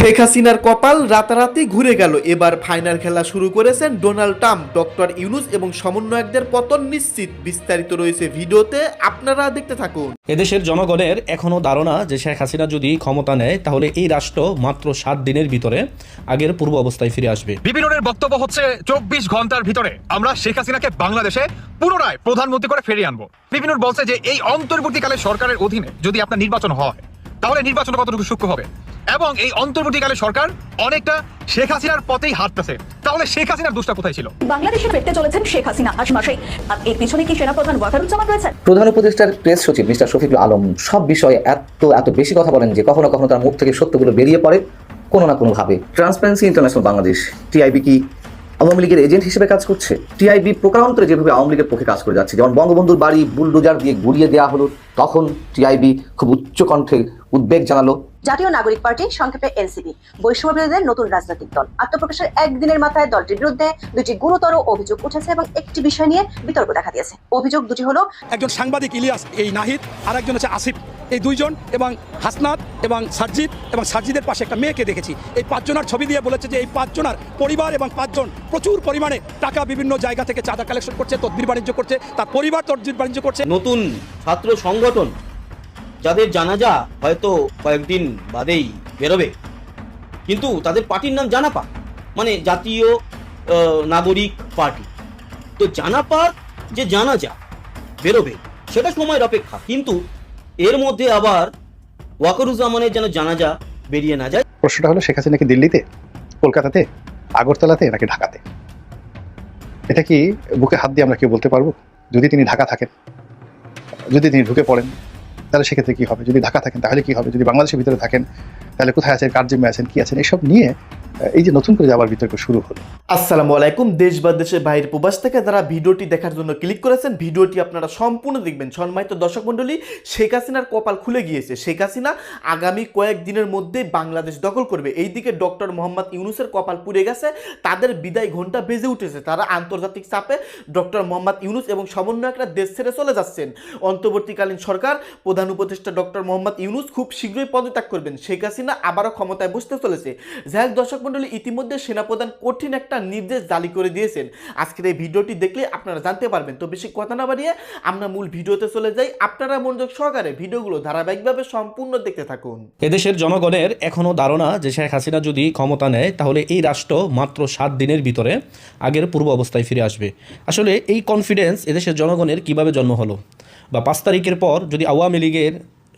শেখ হাসিনার কপাল রাতারাতি ঘুরে গেল। এবার ফাইনাল খেলা শুরু করেছেন ডোনাল্ড ট্রাম্প ডক্টর ইউনুস এবং সমন্বয়কদের পতন নিশ্চিত। বিস্তারিত রয়েছে ভিডিওতে আপনারা দেখতে থাকুন। এদেশের জনগণের এখনও ধারণা যে শেখ হাসিনা যদি ক্ষমতা নেয় তাহলে এই রাষ্ট্র মাত্র সাত দিনের ভিতরে আগের পূর্ব অবস্থায় ফিরে আসবে। বিপিনের বক্তব্য হচ্ছে চব্বিশ ঘণ্টার ভিতরে আমরা শেখ হাসিনাকে বাংলাদেশে পুনরায় প্রধানমন্ত্রী করে ফিরিয়ে আনব। বিপিনুর বলছে যে এই অন্তর্বর্তীকালে সরকারের অধীনে যদি আপনার নির্বাচন হয় তাহলে নির্বাচন কতটুকু সূক্ষ্ম হবে? এবং এই অন্তর্বর্তীকালে সরকার অনেকটা শেখ হাসিনার পথেই হাঁটতেছে। তাহলে শেখ হাসিনার দোষটা কোথায় ছিল? বাংলাদেশে ফিরতে চলেছেন শেখ হাসিনা আজ মাসে। আর এর পিছনে কি সেনাপ্রধান ওয়াকারুজ্জামান রয়েছেন প্রধান উপদেষ্টার প্রেস সচিব মিস্টার শফিকুল আলম সব বিষয়ে এত এত বেশি কথা বলেন যে কখনো কখনো তার মুখ থেকে সত্যগুলো বেরিয়ে পড়ে কোনো না কোনোভাবে। ট্রান্সপারেন্সি ইন্টারন্যাশনাল বাংলাদেশ টিআইবি কি আওয়ামী লীগের এজেন্ট হিসেবে কাজ করছে। টিআইবি প্রকারান্তরে যেভাবে আওয়ামী লীগের পক্ষে কাজ করে যাচ্ছে, যেমন বঙ্গবন্ধুর বাড়ি বুলডোজার দিয়ে গুড়িয়ে দেওয়া হলো, তখন টিআইবি খুব উচ্চকণ্ঠে উদ্বেগ জানালো। জাতীয় নাগরিক পার্টি সংক্ষেপে এনসিপি। বৈষম্য বিরোধীদের নতুন রাজনৈতিক দল। আত্মপ্রকাশের একদিনের মাথায় দলটির বিরুদ্ধে দুটি গুরুতর অভিযোগ উঠেছে এবং একটি বিষয় নিয়ে বিতর্ক দেখা দিয়েছে। অভিযোগ দুটি হলো একজন সাংবাদিক ইলিয়াস এই নাহিদ আর একজন হচ্ছে আসিফ। এই দুইজন এবং হাসনাত এবং সার্জিদ এবং সার্জিদের পাশে একটা মেয়েকে দেখেছি। এই পাঁচজনের ছবি দিয়ে বলেছে যে এই পাঁচজনের পরিবার এবং পাঁচজন প্রচুর পরিমাণে টাকা বিভিন্ন জায়গা থেকে চাঁদা কালেকশন করছে তদবির বাণিজ্য করছে তার পরিবার তদবির বাণিজ্য করছে। নতুন ছাত্র সংগঠন যাদের জানাজা হয়তো কয়েকদিন বাদেই বেরোবে। কিন্তু তাদের পার্টির নাম জানাপা মানে জাতীয় নাগরিক পার্টি। তো জানাপার যে জানাজা বেরোবে, সেটা সময়ের অপেক্ষা। কিন্তু এর মধ্যে আবার ওয়াকরুজ্জামানের যেন জানাজা বেরিয়ে না যায়। প্রশ্নটা হলো, শেখ হাসিনা দিল্লিতে, কলকাতাতে, আগরতলাতে, নাকি ঢাকাতে? এটা কি বুকে হাত দিয়ে আমরা কেউ বলতে পারব? যদি তিনি ঢাকা থাকেন, যদি তিনি ঢুকে পড়েন তাহলে সেক্ষেত্রে কী হবে? যদি ঢাকা থাকেন তাহলে কি হবে? যদি বাংলাদেশের ভিতরে থাকেন তাহলে কোথায় আছেন, কার জিম্মে আছেন, কি আছেন, এসব নিয়ে এই যে নতুন করে যাওয়ার বিতর্ক শুরু হলো। আসসালামু আলাইকুম, দেশ বা দেশের বাইরে প্রবাস থেকে যারা ভিডিওটি দেখার জন্য ক্লিক করেছেন, ভিডিওটি আপনারা সম্পূর্ণ দেখবেন। সম্মানিত দর্শক মণ্ডলী, শেখ হাসিনার কপাল খুলে গিয়েছে। শেখ হাসিনা আগামী কয়েকদিনের মধ্যে বাংলাদেশ দখল করবে। এইদিকে ডক্টর মোহাম্মদ ইউনুসের কপাল পুড়ে গেছে, তাদের বিদায় ঘণ্টা বেজে উঠেছে। তারা আন্তর্জাতিক চাপে ডক্টর মোহাম্মদ ইউনুস এবং সমন্বয়করা দেশ ছেড়ে চলে যাচ্ছেন। অন্তর্বর্তীকালীন সরকার প্রধান উপদেষ্টা ডক্টর মোহাম্মদ ইউনুস খুব শীঘ্রই পদত্যাগ করবেন। শেখ হাসিনা আবারও ক্ষমতায় বসতে চলেছে। যাই দর্শক মণ্ডলী ইতিমধ্যে সেনাপ্রধান কঠিন একটা নির্দেশ জারি করে দিয়েছেন। আজকের এই ভিডিওটি দেখলে আপনারা জানতে পারবেন। তো বেশি কথা না বাড়িয়ে আমরা মূল ভিডিওতে চলে যাই। আপনারা মনোযোগ সহকারে ভিডিওগুলো ধারাবাহিকভাবে সম্পূর্ণ দেখতে থাকুন। এদেশের জনগণের এখনও ধারণা যে শেখ হাসিনা যদি ক্ষমতা নেয়, তাহলে এই রাষ্ট্র মাত্র সাত দিনের ভিতরে আগের পূর্ব অবস্থায় ফিরে আসবে। আসলে এই কনফিডেন্স এদেশের জনগণের কীভাবে জন্ম হলো? বা পাঁচ তারিখের পর যদি আওয়ামী লীগের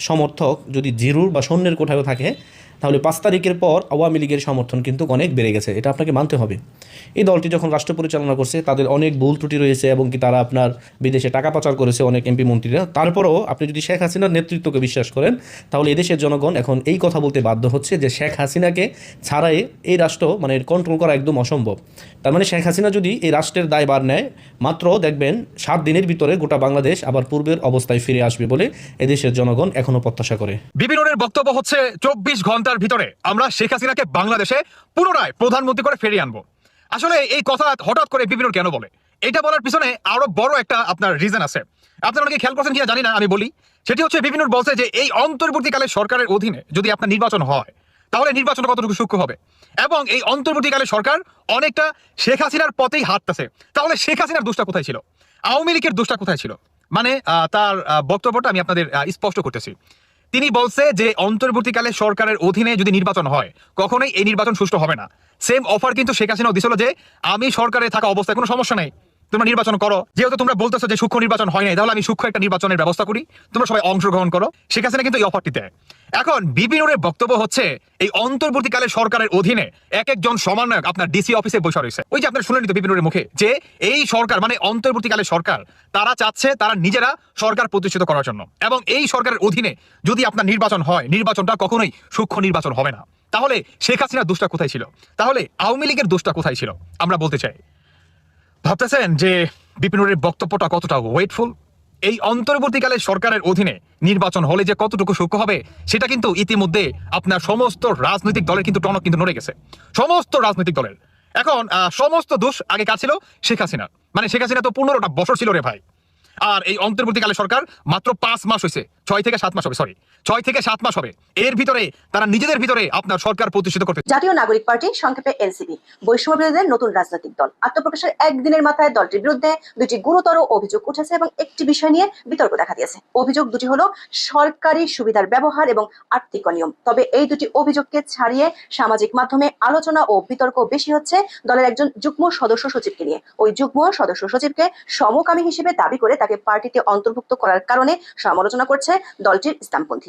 সমর্থক যদি জিরুর বা সৈন্যের কোঠায়ও থাকে তাহলে পাঁচ তারিখের পর আওয়ামী লীগের সমর্থন কিন্তু অনেক বেড়ে গেছে, এটা আপনাকে মানতে হবে। এই দলটি যখন রাষ্ট্র পরিচালনা করছে, তাদের অনেক ভুল ত্রুটি রয়েছে এবং কি তারা আপনার বিদেশে টাকা পাচার করেছে অনেক এমপি মন্ত্রীরা। তারপরেও আপনি যদি শেখ হাসিনার নেতৃত্বকে বিশ্বাস করেন, তাহলে এদেশের জনগণ এখন এই কথা বলতে বাধ্য হচ্ছে যে শেখ হাসিনাকে ছাড়াই এই রাষ্ট্র মানে কন্ট্রোল করা একদম অসম্ভব। তার মানে শেখ হাসিনা যদি এই রাষ্ট্রের দায় দায়বার নেয়, মাত্র দেখবেন সাত দিনের ভিতরে গোটা বাংলাদেশ আবার পূর্বের অবস্থায় ফিরে আসবে বলে এদেশের জনগণ এখনও প্রত্যাশা করে। বিপিনের বক্তব্য হচ্ছে, চব্বিশ ঘণ্টার ভিতরে আমরা শেখ হাসিনাকে বাংলাদেশে পুনরায় প্রধানমন্ত্রী করে ফিরিয়ে আনব। আসলে এই কথা হঠাৎ করে বিপিনুর কেন বলে? এটা বলার পিছনে আরও বড় একটা আপনার রিজন আছে। আপনারা অনেকে খেয়াল করছেন কিনা জানি না, আমি বলি। সেটি হচ্ছে বিপিনুর বলছে যে এই অন্তর্বর্তীকালে সরকারের অধীনে যদি আপনার নির্বাচন হয়, তাহলে নির্বাচন কতটুকু সূক্ষ্ম হবে? এবং এই অন্তর্বর্তীকালে সরকার অনেকটা শেখ হাসিনার পথেই হাঁটতেছে। তাহলে শেখ হাসিনার দোষটা কোথায় ছিল? আওয়ামী লীগের দোষটা কোথায় ছিল? মানে তার বক্তব্যটা আমি আপনাদের স্পষ্ট করতেছি। তিনি বলছে যে অন্তর্বর্তীকালে সরকারের অধীনে যদি নির্বাচন হয়, কখনোই এই নির্বাচন সুষ্ঠু হবে না। সেম অফার কিন্তু শেখ হাসিনাও দিছিল যে, আমি সরকারে থাকা অবস্থায় কোনো সমস্যা নেই। তোমরা নির্বাচন করো। যেহেতু তোমরা বলতেছো যে সূক্ষ্ম নির্বাচন হয় নাই, তাহলে আমি সূক্ষ্ম একটা নির্বাচনের ব্যবস্থা করি। তোমরা সবাই অংশগ্রহণ করো। হাসিনা কিন্তু এই অফারটি দেয় এখন বিপিনুরের বক্তব্য হচ্ছে, এই অন্তর্বর্তীকালে সরকারের অধীনে এক একজন সমন্বয়ক আপনার ডিসি অফিসে বসে রয়েছে। ওই যে আপনার শুনে নিত বিপিনুরের মুখে, যে এই সরকার মানে অন্তর্বর্তীকালে সরকার, তারা চাচ্ছে তারা নিজেরা সরকার প্রতিষ্ঠিত করার জন্য। এবং এই সরকারের অধীনে যদি আপনার নির্বাচন হয়, নির্বাচনটা কখনোই সূক্ষ্ম নির্বাচন হবে না। তাহলে শেখ হাসিনার দোষটা কোথায় ছিল? তাহলে আওয়ামী লীগের দোষটা কোথায় ছিল? আমরা বলতে চাই। ভাবতেছেন যে বিপিনুরের বক্তব্যটা কতটা ওয়েটফুল? এই অন্তর্বর্তীকালে সরকারের অধীনে নির্বাচন হলে যে কতটুকু সূক্ষ্ম হবে, সেটা কিন্তু ইতিমধ্যে আপনার সমস্ত রাজনৈতিক দলের কিন্তু টনক কিন্তু নড়ে গেছে। সমস্ত রাজনৈতিক দলের। এখন সমস্ত দোষ আগে কার ছিল? শেখ হাসিনার। মানে শেখ হাসিনা তো পনেরোটা বছর ছিল রে ভাই। আর এই অন্তর্বর্তীকালে সরকার মাত্র পাঁচ মাস হয়েছে ছয় থেকে সাত মাস হবে সরি ছয় থেকে সাত মাস হবে। এর ভিতরে, তারা নিজেদের ভিতরে আপনার সরকার প্রতিষ্ঠিত করতে জাতীয় নাগরিক পার্টি, সংক্ষেপে এনসিপি। বৈষম্য নতুন রাজনৈতিক দল। আত্মপ্রকাশের একদিনের মাথায় দলটির বিরুদ্ধে দুটি গুরুতর অভিযোগ উঠেছে এবং একটি বিষয় নিয়ে বিতর্ক দেখা দিয়েছে। অভিযোগ দুটি হলো সরকারি সুবিধার ব্যবহার এবং আর্থিক অনিয়ম। তবে এই দুটি অভিযোগকে ছাড়িয়ে সামাজিক মাধ্যমে আলোচনা ও বিতর্ক বেশি হচ্ছে দলের একজন যুগ্ম সদস্য সচিবকে নিয়ে। ওই যুগ্ম সদস্য সচিবকে সমকামী হিসেবে দাবি করে তাকে পার্টিতে অন্তর্ভুক্ত করার কারণে সমালোচনা করছে দলটির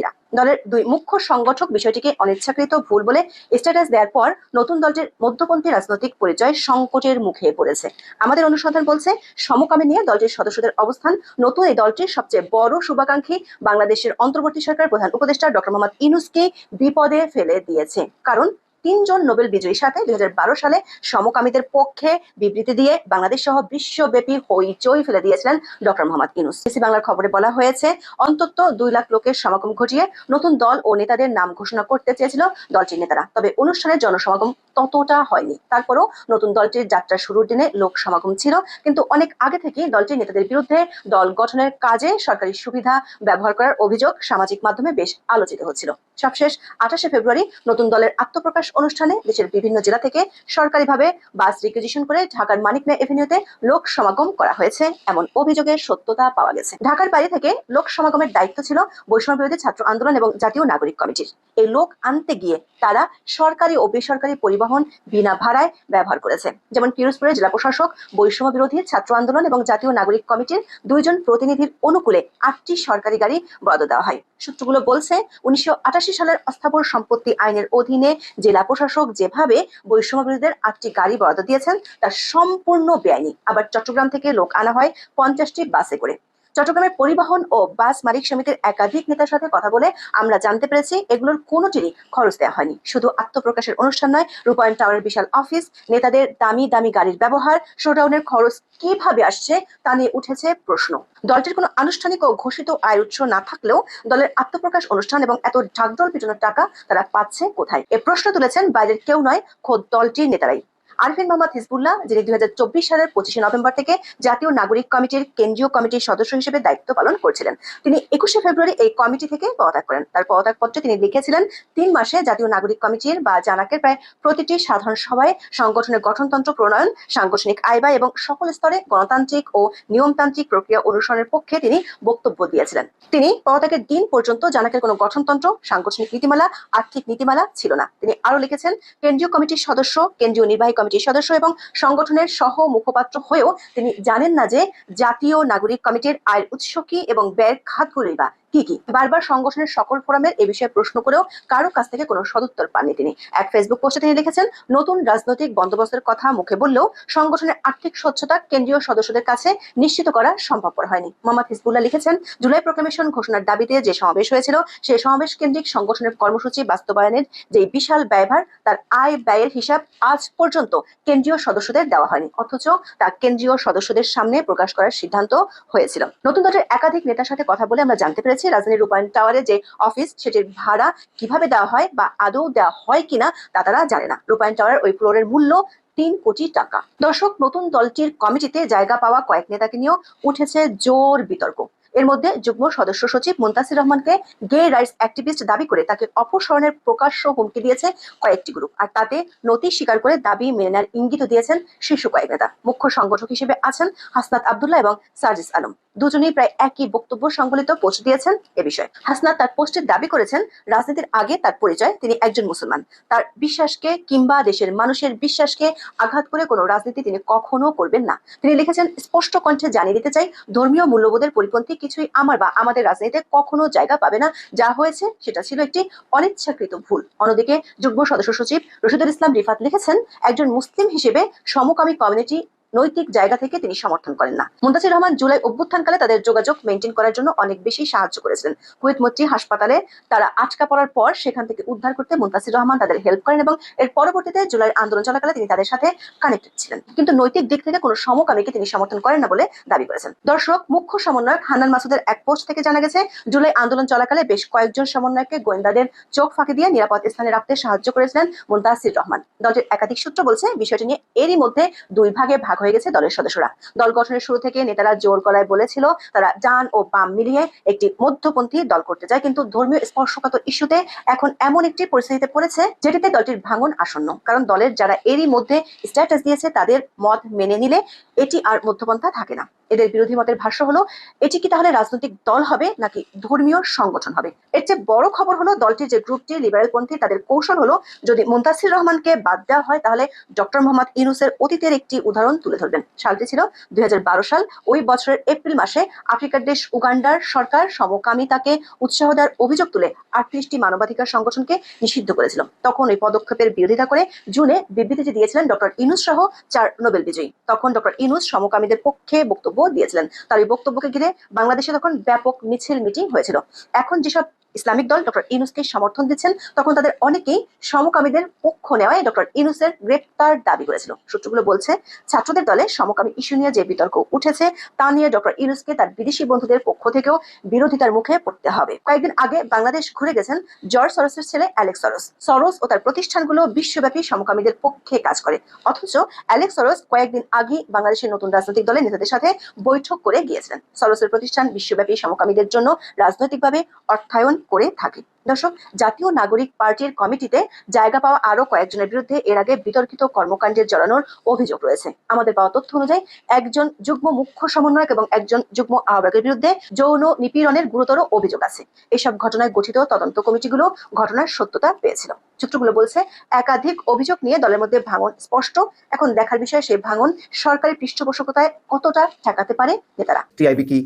ইসলামপন্থীরা দলের দুই মুখ্য সংগঠক বিষয়টিকে অনিচ্ছাকৃত ভুল বলে স্ট্যাটাস দেওয়ার পর নতুন দলটির মধ্যপন্থী রাজনৈতিক পরিচয় সংকটের মুখে পড়েছে। আমাদের অনুসন্ধান বলছে, সমকামী নিয়ে দলটির সদস্যদের অবস্থান নতুন এই দলটির সবচেয়ে বড় শুভাকাঙ্ক্ষী বাংলাদেশের অন্তর্বর্তী সরকার প্রধান উপদেষ্টা ডক্টর মোহাম্মদ ইনুসকে বিপদে ফেলে দিয়েছে। কারণ তিনজন নোবেল বিজয়ীর সাথে দুই হাজার বারো সালে সমকামীদের পক্ষে বিবৃতি দিয়ে বাংলাদেশ সহ বিশ্বব্যাপী হইচই ফেলে দিয়েছিলেন ডক্টর মোহাম্মদ ইনুস বিসি বাংলার খবরে বলা হয়েছে, অন্তত দুই লাখ লোকের সমাগম ঘটিয়ে নতুন দল ও নেতাদের নাম ঘোষণা করতে চেয়েছিল দলটির নেতারা। তবে অনুষ্ঠানের জনসমাগম ততটা হয়নি। তারপরও নতুন দলটির যাত্রা শুরুর দিনে লোক সমাগম ছিল, কিন্তু অনেক আগে থেকে দলটির নেতাদের বিরুদ্ধে দল গঠনের কাজে সরকারি সুবিধা ব্যবহার করার অভিযোগ সামাজিক মাধ্যমে বেশ আলোচিত হচ্ছিল। সবশেষ আঠাশে ফেব্রুয়ারি নতুন দলের আত্মপ্রকাশ অনুষ্ঠানে দেশের বিভিন্ন জেলা থেকে সরকারিভাবে বাস রিকুইজিশন করে ঢাকার মানিক মে এভিনিউতে লোক সমাগম করা হয়েছে, এমন অভিযোগের সত্যতা পাওয়া গেছে। ঢাকার বাইরে থেকে লোক সমাগমের দায়িত্ব ছিল বৈষম্য বিরোধী ছাত্র আন্দোলন এবং জাতীয় নাগরিক কমিটির। এই লোক আনতে গিয়ে তারা সরকারি ও বেসরকারি পরিবহন বিনা ভাড়ায় ব্যবহার করেছে। যেমন পিরোজপুরের জেলা প্রশাসক, বৈষম্য বিরোধী ছাত্র আন্দোলন এবং জাতীয় নাগরিক কমিটির দুইজন প্রতিনিধির অনুকূলে আটটি সরকারি গাড়ি বরাদ্দ দেওয়া হয়। সূত্রগুলো বলছে, উনিশশো আটাশি সালের অস্থাবর সম্পত্তি আইনের অধীনে জেলা প্রশাসক যেভাবে বৈষম্য বিরোধীদের আটটি গাড়ি বরাদ্দ দিয়েছেন, তা সম্পূর্ণ বেআইনি। আবার চট্টগ্রাম থেকে লোক আনা হয় পঞ্চাশটি বাসে করে। চট্টগ্রামের পরিবহন ও বাস মালিক সমিতির একাধিক নেতার সাথে কথা বলে আমরা জানতে পেরেছি এগুলোর কোনোটিরই খরচ দেওয়া হয়নি। শুধু আত্মপ্রকাশের অনুষ্ঠান নয়, রূপায়ণ টাওয়ারের বিশাল অফিস, নেতাদের দামি দামি গাড়ির ব্যবহার শোডাউনের খরচ কীভাবে আসছে তা নিয়ে উঠেছে প্রশ্ন। দলটির কোনো আনুষ্ঠানিক ও ঘোষিত আয় উৎস না থাকলেও দলের আত্মপ্রকাশ অনুষ্ঠান এবং এত ঢাকদল পিটানোর টাকা তারা পাচ্ছে কোথায়? এ প্রশ্ন তুলেছেন বাইরের কেউ নয়, খোদ দলটির নেতারাই। আরফিন মোহাম্মদ হিজবুল্লাহ, যিনি দুই হাজার চব্বিশ সালের পঁচিশে নভেম্বর থেকে জাতীয় নাগরিক কমিটির কেন্দ্রীয় কমিটির সদস্য হিসেবে দায়িত্ব পালন করছিলেন। তিনি একুশে ফেব্রুয়ারি এই কমিটি থেকে পদত্যাগ করেন। তার পদত্যাগ পত্রে তিনি লিখেছিলেন, তিন মাসে জাতীয় নাগরিক কমিটির বা জানাকের প্রায় প্রতিটি সাধারণ সভায় সংগঠনের গঠনতন্ত্র, প্রণয়ন, সাংগঠনিক আয় ব্যয় এবং সকল স্তরে গণতান্ত্রিক ও নিয়মতান্ত্রিক প্রক্রিয়া অনুসরণের পক্ষে তিনি বক্তব্য দিয়েছিলেন। তিনি পদত্যাগের দিন পর্যন্ত জানাকের কোনো গঠনতন্ত্র, সাংগঠনিক নীতিমালা, আর্থিক নীতিমালা ছিল না। তিনি আরও লিখেছেন, কেন্দ্রীয় কমিটির সদস্য, কেন্দ্রীয় নির্বাহী কমিটির সদস্য এবং সংগঠনের সহ মুখপাত্র হয়েও তিনি জানেন না যে জাতীয় নাগরিক কমিটির আয়ের উৎস কি এবং ব্যয়ের খাতগুলোই বা কি কি? বারবার সংগঠনের সকল ফোরামের এ বিষয়ে প্রশ্ন করেও কারও কাছ থেকে কোনো সদুত্তর পাননি তিনি। এক ফেসবুক পোস্টে তিনি লিখেছেন, নতুন রাজনৈতিক বন্দোবস্তের কথা মুখে বললেও সংগঠনের আর্থিক স্বচ্ছতা কেন্দ্রীয় সদস্যদের কাছে নিশ্চিত করা সম্ভবপর হয়নি। মোহাম্মদ হিজবুল্লাহ লিখেছেন, জুলাই প্রোক্লামেশন ঘোষণার দাবিতে যে সমাবেশ হয়েছিল সেই সমাবেশ কেন্দ্রিক সংগঠনের কর্মসূচি বাস্তবায়নের যে বিশাল ব্যয়ভার, তার আয় ব্যয়ের হিসাব আজ পর্যন্ত কেন্দ্রীয় সদস্যদের দেওয়া হয়নি। অথচ তা কেন্দ্রীয় সদস্যদের সামনে প্রকাশ করার সিদ্ধান্ত হয়েছিল। নতুন দলের একাধিক নেতার সাথে কথা বলে আমরা জানতে পেরেছি রাজধানীর রূপায়ণ টাওয়ারে যে অফিস, সেটির ভাড়া কীভাবে দেওয়া হয় বা আদৌ দেওয়া হয় কিনা তা তারা জানে না। রূপায়ণ টাওয়ারের ওই ফ্লোরের মূল্য তিন কোটি টাকা। দর্শক, নতুন দলটির কমিটিতে জায়গা পাওয়া কয়েক নেতাকে নিয়েও উঠেছে জোর বিতর্ক। এর মধ্যে যুগ্ম সদস্য সচিব মুন্তাসির রহমানকে গে রাইটস অ্যাক্টিভিস্ট দাবি করে তাকে অপসারণের প্রকাশ্য হুমকি দিয়েছে কয়েকটি গ্রুপ, আর তাতে নতি স্বীকার করে দাবি মেনে নেওয়ার ইঙ্গিত দিয়েছেন শীর্ষ কয়েক নেতা। মুখ্য সংগঠক হিসেবে আছেন হাসনাত আবদুল্লাহ এবং সার্জিস আলম। দুজনেই প্রায় একই বক্তব্য সংবলিত পোস্ট দিয়েছেন এ বিষয়ে। হাসনাত তার পোস্টে দাবি করেছেন, রাজনীতির আগে তার পরিচয়, তিনি একজন মুসলমান। তার বিশ্বাসকে কিংবা দেশের মানুষের বিশ্বাসকে আঘাত করে কোনো রাজনীতি তিনি কখনো করবেন না। তিনি লিখেছেন, স্পষ্ট কণ্ঠে জানিয়ে দিতে চাই, ধর্মীয় মূল্যবোধের পরিপন্থী কিছুই আমার বা আমাদের রাজনীতিতে কখনো জায়গা পাবে না। যা হয়েছে সেটা ছিল একটি অনিচ্ছাকৃত ভুল। অন্যদিকে যুগ্ম সদস্য সচিব রশিদুল ইসলাম রিফাত লিখেছেন, একজন মুসলিম হিসেবে সমকামী কমিউনিটি নৈতিক জায়গা থেকে তিনি সমর্থন করেন না। মুন্তাসির রহমান জুলাই অভ্যুত্থানকালে তাদের যোগাযোগ মেনটেন করার জন্য অনেক বেশি সাহায্য করেছিলেন। কুয়েত মৈত্রী হাসপাতালে তারা আটকা পড়ার পর সেখান থেকে উদ্ধার করতে মুন্তাসির রহমান তাদের হেল্প করেন এবং এর পরবর্তীতে জুলাই আন্দোলন চলাকালে তিনি তাদের সাথে কানেক্টেড ছিলেন। কিন্তু নৈতিক দিক থেকে কোনো সমকামীকে তিনি সমর্থন করেন না বলে দাবি করেছেন। দর্শক, মুখ্য সমন্বয়ক হান্নান মাসুদের এক পোস্ট থেকে জানা গেছে, জুলাই আন্দোলন চলাকালে বেশ কয়েকজন সমন্বয়কে গোয়েন্দাদের চোখ ফাঁকি দিয়ে নিরাপদ স্থানে রাখতে সাহায্য করেছিলেন মুন্তাসির রহমান। দলটির একাধিক সূত্র বলছে, বিষয়টি নিয়ে এরই মধ্যে দুই ভাগে ভাগ হয়ে গেছে দলের সদস্যরা। দল গঠনের শুরু থেকে নেতারা জোর গলায় বলেছিল, তারা ডান ও বাম মিলিয়ে একটি মধ্যপন্থী দল করতে চায়। কিন্তু ধর্মীয় স্পর্শকাতর ইস্যুতে এখন এমন একটি পরিস্থিতিতে পড়েছে, যেটিতে দলটির ভাঙন আসন্ন। কারণ দলের যারা এরই মধ্যে স্ট্যাটাস দিয়েছে, তাদের মত মেনে নিলে এটি আর মধ্যপন্থা থাকে না। এদের বিরোধী মতের ভাষ্য হলো, এটি কি তাহলে রাজনৈতিক দল হবে নাকি ধর্মীয় সংগঠন হবে? এর চেয়ে বড় খবর হলো, দলটির যে গ্রুপটি লিবারেল পন্থী, তাদের কৌশল হলো, যদি মুন্তাসির রহমানকে বাদ দেওয়া হয়, তাহলে ডক্টর মোহাম্মদ ইউনুসের অতীতের একটি উদাহরণ তুলে ধরবেন। সালটি ছিল দুই সাল, ওই বছরের এপ্রিল মাসে আফ্রিকার দেশ উগান্ডার সরকার সমকামিতাকে উৎসাহ দেওয়ার অভিযোগ তুলে আটত্রিশটি মানবাধিকার সংগঠনকে নিষিদ্ধ করেছিল। তখন ওই পদক্ষেপের বিরোধিতা করে জুনে বিবৃতিটি দিয়েছিলেন ডক্টর ইনুস সহ চার নোবেল বিজয়ী। তখন ডক্টর ইনুস সমকামীদের পক্ষে বক্তব্য দিয়েছিলেন। তার এই বক্তব্যকে ঘিরে বাংলাদেশে তখন ব্যাপক মিছিল মিটিং হয়েছিল। এখন যেসব ইসলামিক দল ডক্টর ইনুসকে সমর্থন দিচ্ছেন। তখন তাদের অনেকেই সমকামীদের পক্ষ নেওয়ায় ডক্টর ইনুসের গ্রেপ্তার দাবি করেছিল। সূত্রগুলো বলছে, ছাত্রদের দলে সমকামী ইস্যু নিয়ে যে বিতর্ক উঠেছে, তা নিয়ে ডক্টর ইনুসকে তার বিদেশি বন্ধুদের পক্ষ থেকেও বিরোধিতার মুখে পড়তে হবে। কয়েকদিন আগে বাংলাদেশ ঘুরে গেছেন জর্জ সরোসের ছেলে অ্যালেক্স সরোস। সরোস ও তার প্রতিষ্ঠানগুলো বিশ্বব্যাপী সমকামীদের পক্ষে কাজ করে। অথচ অ্যালেক্স সরোস কয়েকদিন আগে বাংলাদেশের নতুন রাজনৈতিক দলের নেতাদের সাথে বৈঠক করে গিয়েছিলেন। সরোসের প্রতিষ্ঠান বিশ্বব্যাপী সমকামীদের জন্য রাজনৈতিকভাবে অর্থায়ন করে থাকে। দর্শক, জাতীয় নাগরিক পার্টির কমিটিতে জায়গা পাওয়া আরও কয়েকজনের বিরুদ্ধে এর আগে বিতর্কিত কর্মকাণ্ডের জড়ানোর অভিযোগ রয়েছে। আমাদের পাওয়া তথ্য অনুযায়ী, একজন যুগ্ম মুখ্য সমন্বয়ক এবং একজন যুগ্ম আহ্বায়কের বিরুদ্ধে যৌন নিপীড়নের গুরুতর অভিযোগ আছে। এসব ঘটনায় গঠিত তদন্ত কমিটিগুলো ঘটনার সত্যতা পেয়েছিল। সূত্রগুলো বলছে, একাধিক অভিযোগ নিয়ে দলের মধ্যে ভাঙন স্পষ্ট। এখন দেখার বিষয়, সেই ভাঙন সরকারি পৃষ্ঠপোষকতায় কতটা ঠেকাতে পারে নেতারা? টিআইবি কি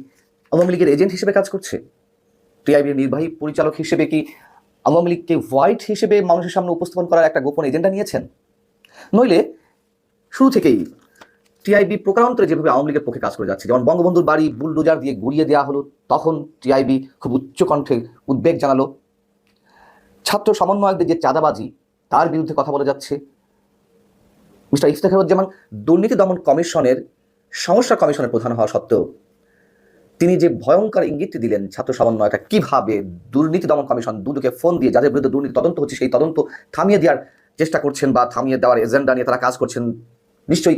আওয়ামী লীগের এজেন্ট হিসেবে কাজ করছে? টিআইবির নির্বাহী পরিচালক হিসেবে কি আওয়ামী লীগকে হোয়াইট হিসেবে মানুষের সামনে উপস্থাপন করার একটা গোপন এজেন্ডা নিয়েছেন? নইলে শুরু থেকেই টিআইবি প্রকারান্তরে যেভাবে আওয়ামী লীগের পক্ষে কাজ করে যাচ্ছে, যেমন বঙ্গবন্ধুর বাড়ি বুলডোজার দিয়ে গুড়িয়ে দেওয়া হলো, তখন টিআইবি খুব উচ্চকণ্ঠে উদ্বেগ জানালো। ছাত্র সমন্বয়কদের যে চাঁদাবাজি, তার বিরুদ্ধে কথা বলা যাচ্ছে। মিস্টার ইফতেখারুজ্জামান, দুর্নীতি দমন কমিশনের সমস্যা কমিশনের প্রধান হওয়া সত্ত্বেও তিনি যে ভয়ঙ্কর ইঙ্গিতটি দিলেন, ছাত্র সমন্বয়টা কীভাবে দুর্নীতি দমন কমিশন দুদকে ফোন দিয়ে যাদের বিরুদ্ধে দুর্নীতি তদন্ত হচ্ছে, সেই তদন্ত থামিয়ে দেওয়ার চেষ্টা করছেন বা থামিয়ে দেওয়ার এজেন্ডা নিয়ে তারা কাজ করছেন, নিশ্চয়ই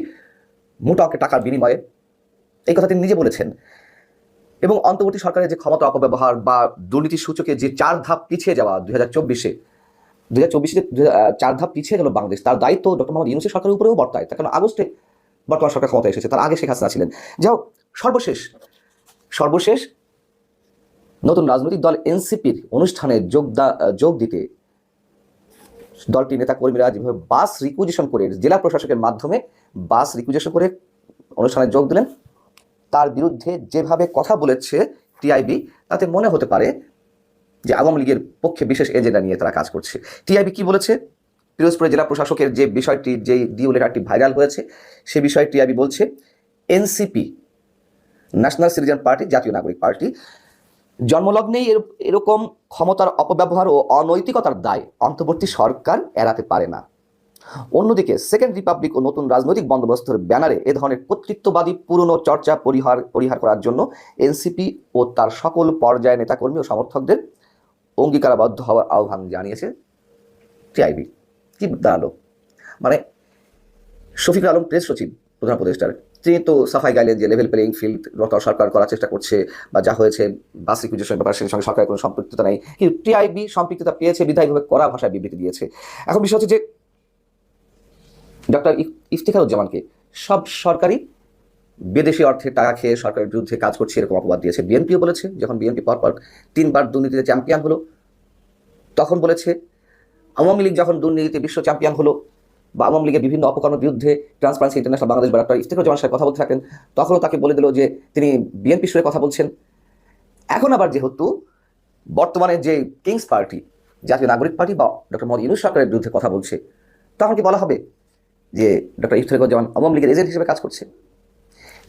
মোটা টাকার বিনিময়ে। এই কথা তিনি নিজে বলেছেন। এবং অন্তর্বর্তী সরকারের যে ক্ষমতা অপব্যবহার বা দুর্নীতি সূচকে যে চার ধাপ পিছিয়ে যাওয়া দুই হাজার চব্বিশে, দুই হাজার চব্বিশে চার ধাপ পিছিয়ে গেল বাংলাদেশ, তার দায়িত্ব ডক্টর মোহাম্মদ ইউনুসের সরকারের উপরেও বর্তায়। তার কারণ আগস্টে বর্তমান সরকার ক্ষমতা এসেছে, তার আগে শেখ হাসিনা ছিলেন। যাই হোক, সর্বশেষ সর্বশেষ, নতুন রাজনৈতিক দল এনসিপির অনুষ্ঠানে যোগদা যোগ দিতে দলটির নেতা কর্মীরা যেভাবে বাস রিকুইজিশন করে জেলা প্রশাসকের মাধ্যমে বাস রিকুইজিশন করে অনুষ্ঠানে যোগ দিলেন, তার বিরুদ্ধে যেভাবে কথা বলেছে টিআইবি, তাতে মনে হতে পারে যে আওয়ামী লীগের পক্ষে বিশেষ এজেন্ডা নিয়ে তারা কাজ করছে। টিআইবি কি বলেছে? পিরোজপুরে জেলা প্রশাসকের যে বিষয়টি, যে ডিও লেটারটি ভাইরাল হয়েছে, সে বিষয়ে টিআইবি বলছে, এনসিপি ন্যাশনাল সিটিজেন পার্টি জাতীয় নাগরিক পার্টি। জন্মলগ্নেই এর- এরকম ক্ষমতার অপব্যবহার ও অনৈতিকতার দায় অন্তর্বর্তী সরকার এড়াতে পারে না। অন্যদিকে সেকেন্ড রিপাবলিক ও নতুন রাজনৈতিক বন্দোবস্তের ব্যানারে এ ধরনের কর্তৃত্ববাদী পুরনো চর্চা পরিহার পরিহার করার জন্য এনসিপি ও তার সকল পর্যায়ে নেতাকর্মী ও সমর্থকদের অঙ্গীকারাবদ্ধ হওয়ার আহ্বান জানিয়েছে টিআইবি কি দাঁড়াল মানে শফিকুল আলম প্রেস সচিব, প্রধান উপদেষ্টার তো সাফাই গাইলেন যে লেভেল প্লেইং ফিল্ড বর্তমান সরকার করার চেষ্টা করছে বা যা হয়েছে বাস রিকুইজিশনের ব্যাপারে সেটার সঙ্গে সরকারের কোনো সম্পৃক্ততা নেই। কিন্তু টিআইবি সম্পৃক্ততা পেয়েছে, বিধায়কভাবে করা ভাষায় বিবৃতি দিয়েছে। এখন বিষয় হচ্ছে যে ডক্টর ইফতিখারুজ্জামানকে সব সরকারি বিদেশি অর্থে টাকা খেয়ে সরকারের বিরুদ্ধে কাজ করছে এরকম অপবাদ দিয়েছে। বিএনপিও বলেছে, যখন বিএনপি পরপর তিনবার দুর্নীতিতে চ্যাম্পিয়ন হলো, তখন বলেছে, আওয়ামী লীগ যখন দুর্নীতিতে বিশ্ব চ্যাম্পিয়ন হলো বা আওয়ামী লীগের বিভিন্ন অপকর্মের বিরুদ্ধে ট্রান্সপারেন্সি ইন্টারন্যাশনাল বাংলাদেশ বা ডক্টর ইফতিখারুজ্জামানের সাথে কথা বলতে থাকেন, তখনও তাকে বলে দিল যে তিনি বিএনপি সুরে কথা বলছেন। এখন আবার যেহেতু বর্তমানে যে কিংস পার্টি জাতীয় নাগরিক পার্টি বা ডক্টর মোহাম্মদ ইউনুস সরকারের বিরুদ্ধে কথা বলছে, তখন কি বলা হবে যে ডক্টর জামান আওয়ামী লীগের এজেন্ট হিসেবে কাজ করছে?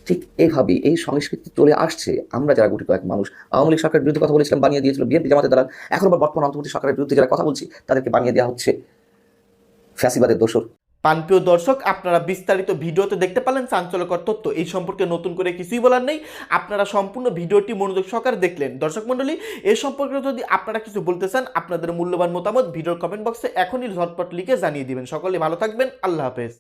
ঠিক এইভাবেই এই সংস্কৃতি চলে আসছে। আমরা যারা গুটি কয়েক মানুষ, আওয়ামী লীগ সরকারের বিরুদ্ধে কথা বলেছিলাম, বানিয়ে দিয়েছিল বিএনপি জামাতে দ্বারা এখন আবার বর্তমান অন্তর্বর্তী সরকারের বিরুদ্ধে যারা কথা বলছি, তাদেরকে বানিয়ে দেওয়া হচ্ছে। ফ্যাসিবাদের দোষর। পানপ্রিয় দর্শক, আপনারা বিস্তারিত ভিডিওতে দেখতে পারলেন চাঞ্চল্যকর তথ্য। এই সম্পর্কে নতুন করে কিছুই বলার নেই। আপনারা সম্পূর্ণ ভিডিওটি মনোযোগ সহকারে দেখলেন। দর্শক মণ্ডলী, এ সম্পর্কে যদি আপনারা কিছু বলতে চান, আপনাদের মূল্যবান মতামত ভিডিওর কমেন্ট বক্সে এখনই ঝটপট লিখে জানিয়ে দিবেন। সকলে ভালো থাকবেন। আল্লাহ হাফেজ।